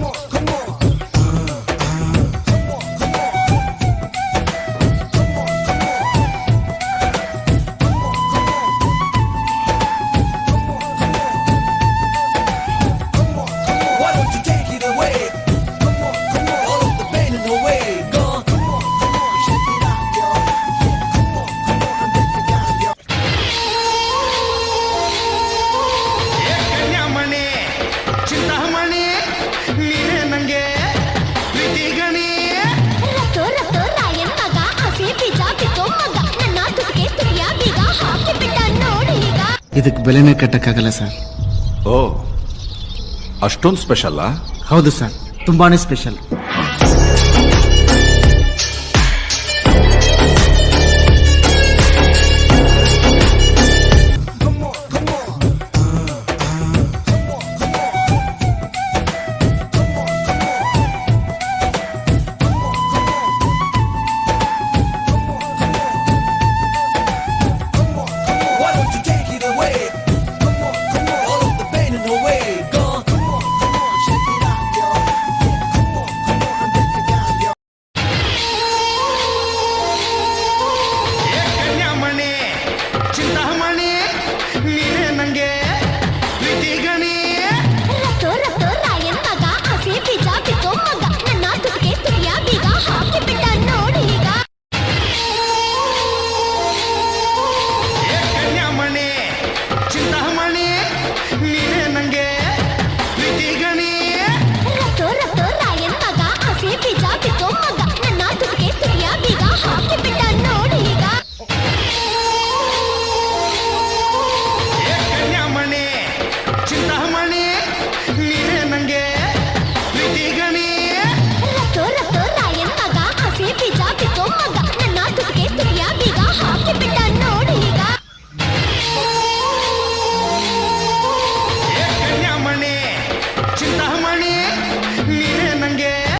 more. ಇದಕ್ಕೆ ಬೆಲೆನೇ ಕಟ್ಟಕ್ಕಾಗಲ್ಲ sir. ಓ ಅಷ್ಟೊಂದು ಸ್ಪೆಷಲ್ಲಾ ಹೌದು ಸರ್ ತುಂಬಾನೇ ಸ್ಪೆಷಲ್